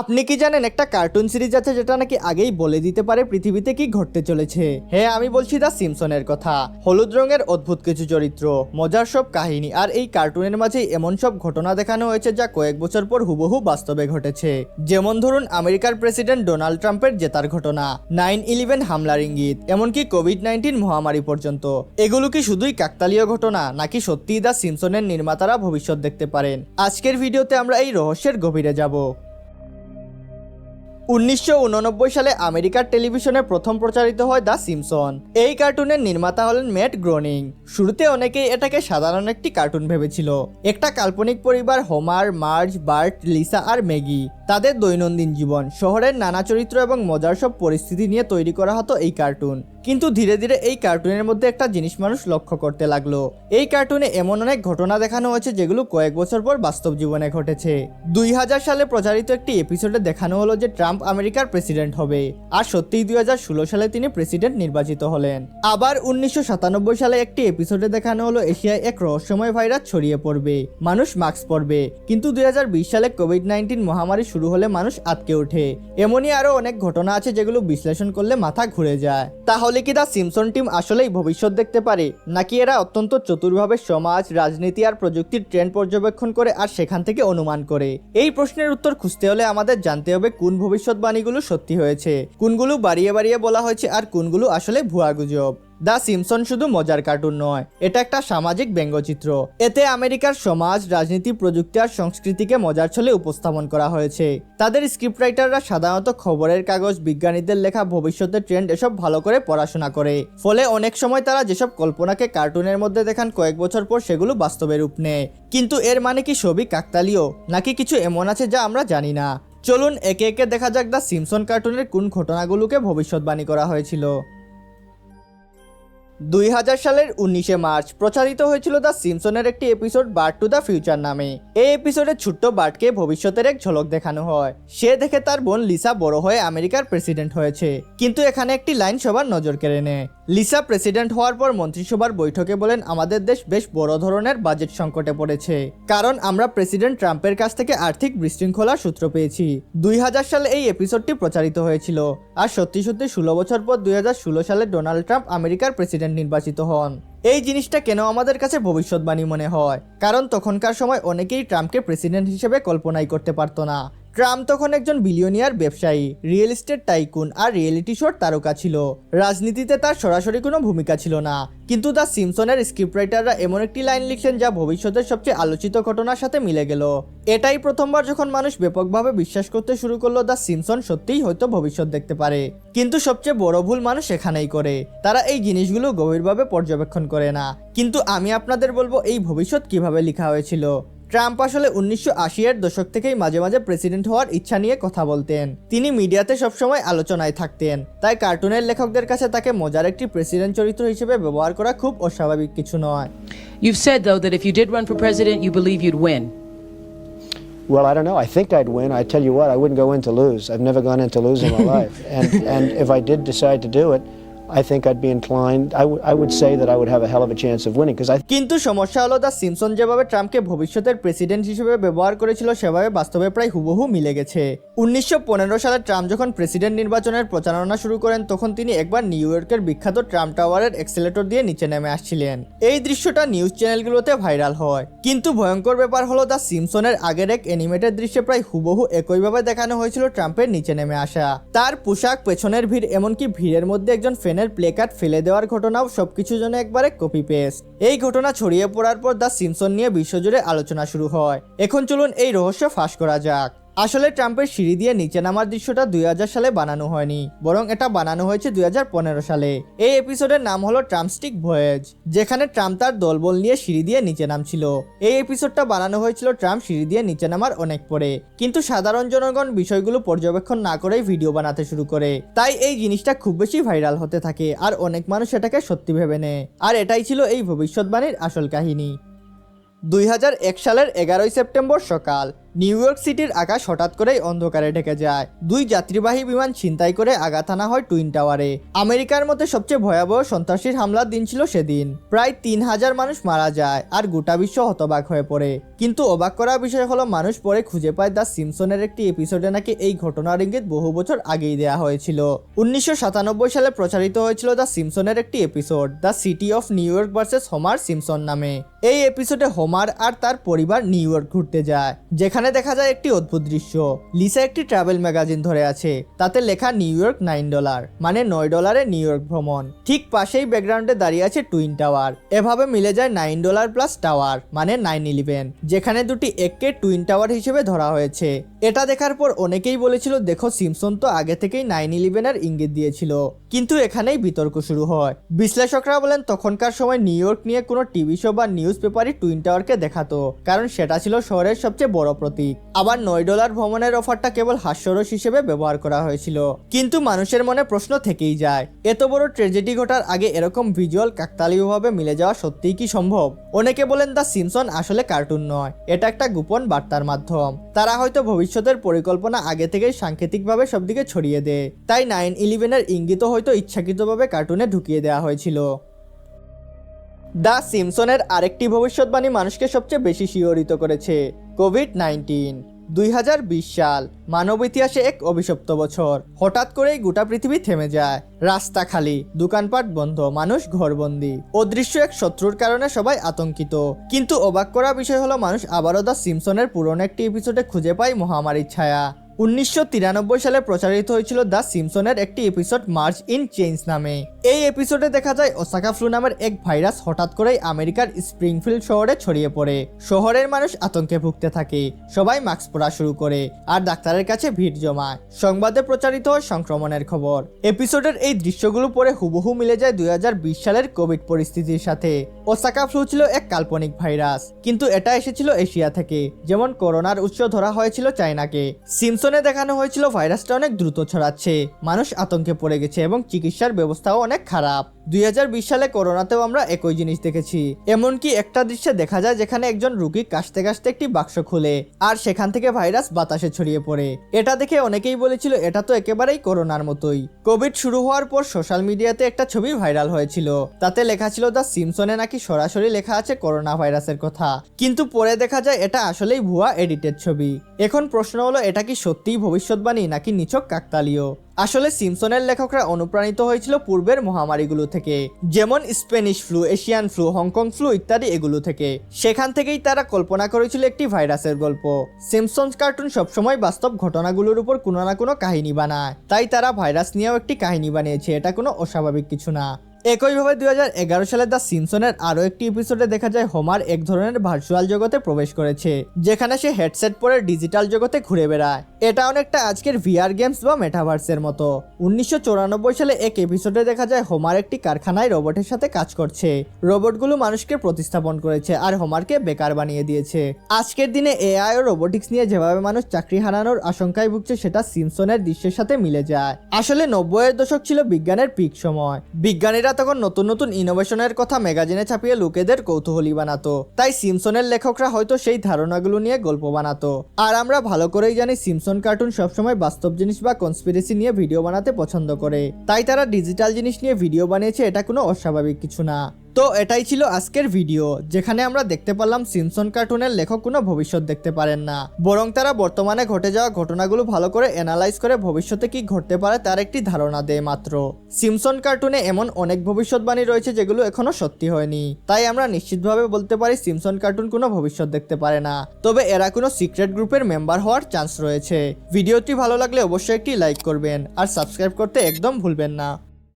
আপনি কি জানেন একটা কার্টুন সিরিজ আছে যেটা নাকি আগেই বলে দিতে পারে পৃথিবীতে কি ঘটতে চলেছে? হ্যাঁ আমি বলছি দা সিমসনের কথা। হলুদ রঙের অদ্ভুত কিছু চরিত্র, মজার সব কাহিনী, আর এই কার্টুনের মাঝে এমন সব ঘটনা দেখানো হয়েছে যা কয়েক বছর পর হুবহু বাস্তবে ঘটেছে। যেমন ধরুন আমেরিকার প্রেসিডেন্ট ডোনাল্ড ট্রাম্পের জেতার ঘটনা নাইন ইলেভেন হামলার ইঙ্গিত, এমনকি কোভিড নাইন্টিন মহামারী পর্যন্ত। এগুলো কি শুধুই কাকতালীয় ঘটনা, নাকি সত্যিই দ্য সিমসনের নির্মাতারা ভবিষ্যৎ দেখতে পারেন? আজকের ভিডিওতে আমরা এই রহস্যের গভীরে যাব। উনিশশো উননব্বই সালে আমেরিকার টেলিভিশনে প্রথম প্রচারিত হয় দ্য সিমসন। এই কার্টুনের নির্মাতা হলেন ম্যাট গ্রোনিং। শুরুতে অনেকেই এটাকে সাধারণ একটি কার্টুন ভেবেছিল। একটা কাল্পনিক পরিবার হোমার, মার্জ, বার্ট, লিসা আর ম্যাগি তাদের দৈনন্দিন জীবন, শহরের নানা চরিত্র এবং মজার সব পরিস্থিতি নিয়ে তৈরি করা হতো এই কার্টুন। কিন্তু ধীরে ধীরে এই কার্টুনের মধ্যে একটা জিনিস মানুষ লক্ষ্য করতে লাগল। এই কার্টুনে এমন অনেক ঘটনা দেখানো হয়েছে যেগুলো কয়েক বছর পর বাস্তব জীবনে ঘটেছে। দুই হাজার সালে প্রচারিত একটি এপিসোডে দেখানো হলো যে ট্রাম্প আমেরিকার প্রেসিডেন্ট হবে, আর সত্যিই দুই হাজার ষোলো সালে তিনি প্রেসিডেন্ট নির্বাচিত হলেন। আবার উনিশশো সাতানব্বই সালে একটি এপিসোডে দেখানো হলো এশিয়ায় এক রহস্যময় ভাইরাস ছড়িয়ে পড়বে, মানুষ মাস্ক পরবে। কিন্তু দুই হাজার বিশ সালে কোভিড নাইন্টিন মহামারী শুরু হলে মানুষ আটকে ওঠে। এমনই আরও অনেক ঘটনা আছে যেগুলো বিশ্লেষণ করলে মাথা ঘুরে যায়। তাহলে কি দা সিমসন টিম আসলেই ভবিষ্যৎ দেখতে পারে? নাকি এরা অত্যন্ত চতুরভাবে সমাজ, রাজনীতি আর প্রযুক্তির ট্রেন্ড পর্যবেক্ষণ করে আর সেখান থেকে অনুমান করে? এই প্রশ্নের উত্তর খুঁজতে হলে আমাদের জানতে হবে কোন ভবিষ্যৎবাণীগুলো সত্যি হয়েছে, কোনগুলো বাড়িয়ে বাড়িয়ে বলা হয়েছে আর কোনগুলো আসলে ভুয়া গুজব। দ্য সিমসন শুধু মজার কার্টুন নয়, এটা একটা সামাজিক ব্যঙ্গচিত্র। এতে আমেরিকার সমাজ, রাজনীতি, প্রযুক্তি আর সংস্কৃতিকে মজার ছলে উপস্থাপন করা হয়েছে। তাদের স্ক্রিপ্ট রাইটাররা সাধারণত খবরের কাগজ, বিজ্ঞানীদের লেখা, ভবিষ্যতের ট্রেন্ড এসব ভালো করে পড়াশোনা করে। ফলে অনেক সময় তারা যেসব কল্পনাকে কার্টুনের মধ্যে দেখান কয়েক বছর পর সেগুলো বাস্তবে রূপ নেয়। কিন্তু এর মানে কি সবই কাকতালীয়, নাকি কিছু এমন আছে যা আমরা জানি না? চলুন একে একে দেখা যাক দ্য সিমসন কার্টুনের কোন ঘটনাগুলোকে ভবিষ্যৎবাণী করা হয়েছিল। দুই হাজার সালের উনিশে মার্চ প্রচারিত হয়েছিল দ্য সিমসনের একটি episode Bart to the future নামে। এই এপিসোডে ছোট্ট বার্ডকে ভবিষ্যতের এক ঝলক দেখানো হয়। সে দেখে তার বোন লিসা বড় হয়ে আমেরিকার প্রেসিডেন্ট হয়েছে। কিন্তু এখানে একটি লাইন সবার নজর কেড়ে নেয়। লিসা প্রেসিডেন্ট হওয়ার পর মন্ত্রিসভার বৈঠকে বলেন, আমাদের দেশ বেশ বড় ধরনের বাজেট সংকটে পড়েছে। কারণ আমরা প্রেসিডেন্ট ট্রাম্পের কাছ থেকে আর্থিক বিশৃঙ্খলার সূত্র পেয়েছি। দুই হাজার সালে এই এপিসোডটি প্রচারিত হয়েছিল। আর সত্যি সত্যি ষোলো বছর পর দুই হাজার ষোলো সালে ডোনাল্ড ট্রাম্প আমেরিকার প্রেসিডেন্ট নির্বাচিত হন। এই জিনিসটা কেন আমাদের কাছে ভবিষ্যৎবাণী মনে হয়? কারণ তখনকার সময় অনেকেই ট্রাম্পকে প্রেসিডেন্ট হিসেবে কল্পনাই করতে পারতো না। ট্রাম্প তখন একজন বিলিয়নিয়ার ব্যবসায়ী, রিয়েল এস্টেট টাইকুন আর রিয়েলিটি শোর তারকা ছিল। রাজনীতিতে তার সরাসরি কোনো ভূমিকা ছিল না। কিন্তু দ্য সিমসনের স্ক্রিপ্ট রাইটাররা এমন একটি লাইন লিখলেন যা ভবিষ্যতের সবচেয়ে আলোচিত ঘটনার সাথে মিলে গেল। এটাই প্রথমবার যখন মানুষ ব্যাপকভাবে বিশ্বাস করতে শুরু করল দ্য সিমসন সত্যিই হয়তো ভবিষ্যৎ দেখতে পারে। কিন্তু সবচেয়ে বড় ভুল মানুষ এখানেই করে। তারা এই জিনিসগুলো গভীরভাবে পর্যবেক্ষণ করে না। কিন্তু আমি আপনাদের বলব এই ভবিষ্যৎ কীভাবে লেখা হয়েছিল। ট্রাম্প আসলে উনিশশো আশি এর দশক থেকেই মাঝে মাঝে প্রেসিডেন্ট হওয়ার ইচ্ছা নিয়ে কথা বলতেন তিনি মিডিয়াতে সবসময় আলোচনায় থাকতেন তাই কার্টুনের লেখকদের কাছে তাকে মজার একটি প্রেসিডেন্ট চরিত্র হিসেবে ব্যবহার করা খুব অস্বাভাবিক কিছু নয় You've said, though, that if you did run for president, you believe you'd win. Well, I don't know. I think I'd win. I tell you what, I wouldn't go in to lose. I've never gone in to lose in my life. And, and if I did decide to do it, I think I'd be inclined, I I would say that I would have a hell of a chance of winning because I কিন্তু সমস্যা হলো the Simpson যেভাবে ট্রাম্পকে ভবিষ্যতের president হিসেবে ব্যবহার করেছিল সেভাবে বাস্তবে প্রায় হুবহু মিলে গেছে। উনিশশো সালে ট্রাম্প যখন প্রেসিডেন্ট নির্বাচনের প্রচারণা শুরু করেন তখন তিনি একবার নিউ ইয়র্কের বিখ্যাত ট্রাম্প টাওয়ারের এক্সেলেটর দিয়ে নিচে নেমে আসছিলেন। এই দৃশ্যটা নিউজ চ্যানেলগুলোতে ভাইরাল হয়। কিন্তু ভয়ঙ্কর ব্যাপার হলো দ্য সিমসনের আগের এক অ্যানিমেটেড দৃশ্যে প্রায় হুবহু একইভাবে দেখানো হয়েছিল ট্রাম্পের নিচে নেমে আসা। তার পোশাক পেছনের ভিড় এমনকি ভিড়ের মধ্যে একজন ফ্যানের প্লে কার্ড ফেলে দেওয়ার ঘটনাও সবকিছু জন্য একবারে কপি পেস্ট এই ঘটনা ছড়িয়ে পড়ার পর দ্য সিমসন নিয়ে বিশ্বজুড়ে আলোচনা শুরু হয়। এখন চলুন এই রহস্য ফাঁস করা যাক। আসলে ট্রাম্পের সিঁড়ি দিয়ে নিচে নামার দৃশ্যটা দুই হাজার সালে বানানো হয়নি, বরং এটা বানানো হয়েছে দুই হাজার পনেরো সালে। এই এপিসোডের নাম হলো ট্রাম্পস্টিক ভয়েজ, যেখানে ট্রাম্প তার দলবল নিয়ে সিঁড়ি দিয়ে নিচে নামছিল। এই এপিসোডটা বানানো হয়েছিল ট্রাম্প সিঁড়ি দিয়ে নিচে নামার অনেক পরে, কিন্তু সাধারণ জনগণ বিষয়গুলো পর্যবেক্ষণ না করেই ভিডিও বানাতে শুরু করে। তাই এই জিনিসটা খুব বেশি ভাইরাল হতে থাকে, আর অনেক মানুষ এটাকে সত্যি ভেবে নেয়। আর এটাই ছিল এই ভবিষ্যৎবাণীর আসল কাহিনী। দুই হাজার এক সালের এগারোই সেপ্টেম্বর সকাল নিউ ইয়র্ক সিটির আকাশ হঠাৎ করেই অন্ধকারে ঢেকে যায়। দুই যাত্রীবাহী বিমান ছিনতাই করে আঘাত আনা হয় টুইন টাওয়ারে। আমেরিকার মধ্যে সবচেয়ে ভয়াবহ সন্ত্রাসীর হামলার দিন ছিল সেদিন। প্রায় তিন হাজার মানুষ মারা যায় আর গোটা বিশ্ব হতবাক হয়ে পড়ে। কিন্তু অবাক করা বিষয় হলো, মানুষ পরে খুঁজে পায় দ্য সিমসনের একটি এপিসোডে নাকি এই ঘটনার ইঙ্গিত বহু বছর আগেই দেয়া হয়েছিল। উনিশশো সাতানব্বই সালে প্রচারিত হয়েছিল দ্য সিমসনের একটি episode, the city of New York versus Homer Simpson নামে। এই এপিসোডে হোমার আর তার পরিবার নিউ ইয়র্ক ঘুরতে যায়, যেখানে দেখা যায় একটি অদ্ভুত দৃশ্য। লিসা একটি ট্রাভেল ম্যাগাজিন ধরে আছে। তাতে লেখা নিউ ইয়র্ক নাইন ডলার মানে নয় ডলারে নিউ ইয়র্ক ভ্রমণ। ঠিক পাশেই ব্যাকগ্রাউন্ডে দাঁড়িয়ে আছে টুইন টাওয়ার। এভাবে মিলে যায় নাইন ডলার প্লাস টাওয়ার মানে নাইন ইলেভেন, যেখানে দুটি এককে টুইন টাওয়ার হিসেবে ধরা হয়েছে। এটা দেখার পর অনেকেই বলেছিল, দেখো, সিমসন তো আগে থেকেই নাইন ইলেভেনের ইঙ্গিত দিয়েছিল। কিন্তু এখানেই বিতর্ক শুরু হয়। বিশ্লেষকরা বলেন, তখনকার সময় নিউ ইয়র্ক নিয়ে কোনো টিভি শো বা নিউজ পেপারই টুইন টাওয়ারকে দেখাতো, কারণ সেটা ছিল শহরের সবচেয়ে বড় প্রতীক। আবার নয় ডলার ভ্রমণের অফারটা কেবল হাস্যরস হিসেবে ব্যবহার করা হয়েছিল। কিন্তু মানুষের মনে প্রশ্ন থেকেই যায়, এত বড় ট্রেজেডি ঘটার আগে এরকম ভিজুয়াল কাকতালীয়ভাবে মিলে যাওয়া সত্যিই কি সম্ভব? অনেকে বলেন দ্য সিমসন আসলে কার্টুন নয়, এটা একটা গোপন বার্তার মাধ্যম। তারা হয়তো ভবিষ্যতের পরিকল্পনা আগে থেকেই সাংকেতিকভাবে সবদিকে ছড়িয়ে দেয়। তাই নাইন ইলেভেনের ইঙ্গিত হয়তো ইচ্ছাকৃতভাবে কার্টুনে ঢুকিয়ে দেওয়া হয়েছিল। দ্য সিমসনের আরেকটি ভবিষ্যৎবাণী মানুষকে সবচেয়ে বেশি শিহরিত করেছে, কোভিড নাইন্টিন। দুই হাজার বিশ সাল, মানব ইতিহাসে এক অভিশপ্ত বছর। হঠাৎ করেই গোটা পৃথিবী থেমে যায়। রাস্তা খালি, দোকানপাট বন্ধ, মানুষ ঘরবন্দি। অদৃশ্য এক শত্রুর কারণে সবাই আতঙ্কিত। কিন্তু অবাক করা বিষয় হলো, মানুষ আবারও দ্য সিমসনের পুরনো একটি এপিসোডে খুঁজে পায় মহামারীর ছায়া। উনিশশো তিরানব্বই সালে প্রচারিত হয়েছিল দ্য সিমসনের একটি এপিসোড মার্চ ইন চেঞ্জ নামে। এই এপিসোডে দেখা যায়, ওসাকা ফ্লু নামের এক ভাইরাস হঠাৎ করেই আমেরিকার স্প্রিংফিল্ড শহরে ছড়িয়ে পড়ে। শহরের মানুষ আতঙ্কে ভুগতে থাকে, সবাই মাস্ক পরা শুরু করে আর ডাক্তারের কাছে ভিড় জমায়। সংবাদে প্রচারিত হয় সংক্রমণের খবর। এপিসোডের এই দৃশ্যগুলো পরে হুবহু মিলে যায় দুই হাজার বিশ সালের কোভিড পরিস্থিতির সাথে। ওসাকা ফ্লু ছিল এক কাল্পনিক ভাইরাস, কিন্তু এটা এসেছিল এশিয়া থেকে, যেমন করোনার উৎস ধরা হয়েছিল চায়নাকে। সিমসনে দেখানো হয়েছিল ভাইরাসটা অনেক দ্রুত ছড়াচ্ছে। মানুষ আতঙ্কে পড়ে গেছে এবং চিকিৎসার ব্যবস্থাও অনেক খারাপ। দুই হাজার বিশ সালে করোনাতেও আমরা একই জিনিস দেখেছি। এমনকি একটা দৃশ্যে দেখা যায় যেখানে একজন রুগী কাশতে কাশতে একটি বাক্স খুলে আর সেখান থেকে ভাইরাস বাতাসে ছড়িয়ে পড়ে। এটা দেখে অনেকেই বলেছিল এটা তো একেবারেই করোনার মতোই। কোভিড শুরু হওয়ার পর সোশ্যাল মিডিয়াতে একটা ছবি ভাইরাল হয়েছিল। তাতে লেখা ছিল, দ্য সিমসনে নাকি সরাসরি লেখা আছে করোনা ভাইরাসের কথা। কিন্তু পরে দেখা যায় এটা আসলেই ভুয়া এডিটেড ছবি। এখন প্রশ্ন হলো, এটা কি সত্যিই ভবিষ্যৎবাণী নাকি নিছক কাকতালীয়? আসলে সিমসনের লেখকরা অনুপ্রাণিত হয়েছিল পূর্বের মহামারীগুলো থেকে, যেমন Spanish flu, Asian flu, Hong Kong flu ইত্যাদি এগুলো থেকে। সেখান থেকেই তারা কল্পনা করেছিল একটি ভাইরাসের গল্প। সিমসনস কার্টুন সবসময় বাস্তব ঘটনাগুলোর উপর কোনো না কোনো কাহিনী বানায়, তাই তারা ভাইরাস নিয়েও একটি কাহিনী বানিয়েছে, এটা কোনো অস্বাভাবিক কিছু না। একইভাবে দুই হাজার এগারো সালে দ্য সিমসনের আরও একটি এপিসোডে দেখা যায় হোমার এক ধরনের ভার্চুয়াল জগতে প্রবেশ করেছে, যেখানে সে হেডসেট পরে ডিজিটাল জগতে ঘুরে বেড়ায়। এটা অনেকটা আজকের ভিআর গেমস বা মেটাভার্সের মতো। উনিশশো চুরানব্বই সালে এক এপিসোডে দেখা যায় হোমার একটি কারখানায় রোবটের সাথে কাজ করছে। রোবটগুলো মানুষকে প্রতিস্থাপন করেছে আর হোমারকে বেকার বানিয়ে দিয়েছে। আজকের দিনে এআই ও রোবোটিক্স নিয়ে যেভাবে মানুষ চাকরি হারানোর আশঙ্কায় ভুগছে, সেটা সিমসনের দৃশ্যের সাথে মিলে যায়। আসলে নব্বইয়ের দশক ছিল বিজ্ঞানের পিক সময়। বিজ্ঞানীরা তখন নতুন নতুন ইনোভেশনের কথা ম্যাগাজিনে ছাপিয়ে লোকেদের কৌতূহলী বানাতো। তাই সিমসনের লেখকরা হয়তো সেই ধারণাগুলো নিয়ে গল্প বানাতো। আর আমরা ভালো করেই জানি সিমসন কার্টুন সবসময় বাস্তব জিনিস বা কনস্পিরেসি নিয়ে ভিডিও বানাতে পছন্দ করে। তাই তারা ডিজিটাল জিনিস নিয়ে ভিডিও বানিয়েছে, এটা কোনো অস্বাভাবিক কিছু না। তো এটাই ছিল আজকের ভিডিও যেখানে আমরা দেখতে পারলাম সিমসন কার্টুনের লেখক কোনো ভবিষ্যৎ দেখতে পারেন না। বরং তারা বর্তমানে ঘটে যাওয়া ঘটনাগুলো ভালো করে অ্যানালাইজ করে ভবিষ্যতে কি ঘটতে পারে তার একটি ধারণা দেয় মাত্র। সিমসন কার্টুনে এমন অনেক ভবিষ্যৎবাণী রয়েছে যেগুলো এখনও সত্যি হয়নি। তাই আমরা নিশ্চিতভাবে বলতে পারি সিমসন কার্টুন কোনো ভবিষ্যৎ দেখতে পারে না। তবে এরা কোনো সিক্রেট গ্রুপের মেম্বার হওয়ার চান্স রয়েছে। ভিডিওটি ভালো লাগলে অবশ্যই একটি লাইক করবেন, আর সাবস্ক্রাইব করতে একদম ভুলবেন না।